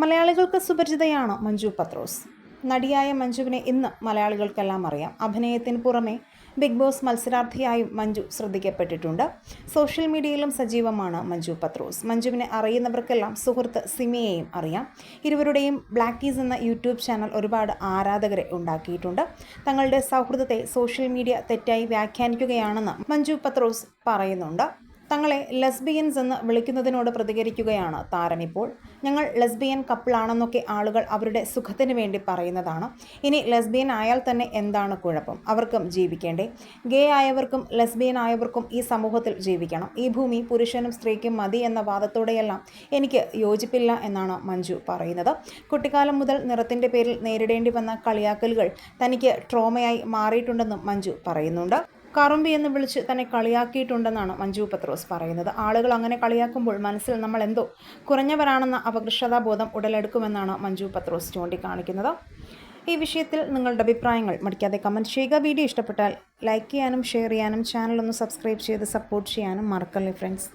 മലയാളികൾക്ക് സുപരിചിതയാണ് മഞ്ജു പത്രോസ്? നടിയായ മഞ്ജുവിനെ ഇന്ന് മലയാളികൾക്കെല്ലാം അറിയാം. അഭിനയത്തിന് പുറമെ ബിഗ് ബോസ് മത്സരാർത്ഥിയായും മഞ്ജു ശ്രദ്ധിക്കപ്പെട്ടിട്ടുണ്ട്. സോഷ്യൽ മീഡിയയിലും സജീവമാണ് മഞ്ജു പത്രോസ്. മഞ്ജുവിനെ അറിയുന്നവർക്കെല്ലാം സുഹൃത്ത് സിമിയെയും അറിയാം. ഇരുവരുടെയും ബ്ലാക്കീസ് എന്ന യൂട്യൂബ് ചാനൽ ഒരുപാട് ആരാധകരെ ഉണ്ടാക്കിയിട്ടുണ്ട്. തങ്ങളുടെ സൗഹൃദത്തെ സോഷ്യൽ മീഡിയ തെറ്റായി വ്യാഖ്യാനിക്കുകയാണെന്ന് മഞ്ജു പത്രോസ് പറയുന്നുണ്ട്. തങ്ങളെ ലെസ്ബിയൻസ് എന്ന് വിളിക്കുന്നതിനോട് പ്രതികരിക്കുകയാണ് താരം ഇപ്പോൾ. ഞങ്ങൾ ലെസ്ബിയൻ കപ്പിളാണെന്നൊക്കെ ആളുകൾ അവരുടെ സുഖത്തിന് വേണ്ടി പറയുന്നതാണ്. ഇനി ലെസ്ബിയൻ ആയാൽ തന്നെ എന്താണ് കുഴപ്പം? അവർക്കും ജീവിക്കേണ്ടേ. ഗേ ആയവർക്കും ലെസ്ബിയൻ ആയവർക്കും ഈ സമൂഹത്തിൽ ജീവിക്കണം. ഈ ഭൂമി പുരുഷനും സ്ത്രീക്കും മതി എന്ന വാദത്തോടെയെല്ലാം എനിക്ക് യോജിപ്പില്ല എന്നാണ് മഞ്ജു പറയുന്നത്. കുട്ടിക്കാലം മുതൽ നിറത്തിന്റെ പേരിൽ നേരിടേണ്ടി വന്ന കളിയാക്കലുകൾ തനിക്ക് ട്രോമയായി മാറിയിട്ടുണ്ടെന്നും മഞ്ജു പറയുന്നുണ്ട്. കറുമ്പി എന്ന് വിളിച്ച് തന്നെ കളിയാക്കിയിട്ടുണ്ടെന്നാണ് മഞ്ജു പത്രോസ് പറയുന്നത്. ആളുകൾ അങ്ങനെ കളിയാക്കുമ്പോൾ മനസ്സിൽ നമ്മൾ എന്തോ കുറഞ്ഞവരാണെന്ന അപകൃഷ്ടതാബോധം ഉടലെടുക്കുമെന്നാണ് മഞ്ജു പത്രോസ് ചൂണ്ടിക്കാണിക്കുന്നത്. ഈ വിഷയത്തിൽ നിങ്ങളുടെ അഭിപ്രായങ്ങൾ മടിക്കാതെ കമന്റ് ചെയ്യുക. വീഡിയോ ഇഷ്ടപ്പെട്ടാൽ ലൈക്ക് ചെയ്യാനും ഷെയർ ചെയ്യാനും ചാനൽ ഒന്ന് സബ്സ്ക്രൈബ് ചെയ്ത് സപ്പോർട്ട് ചെയ്യാനും മറക്കല്ലേ ഫ്രണ്ട്സ്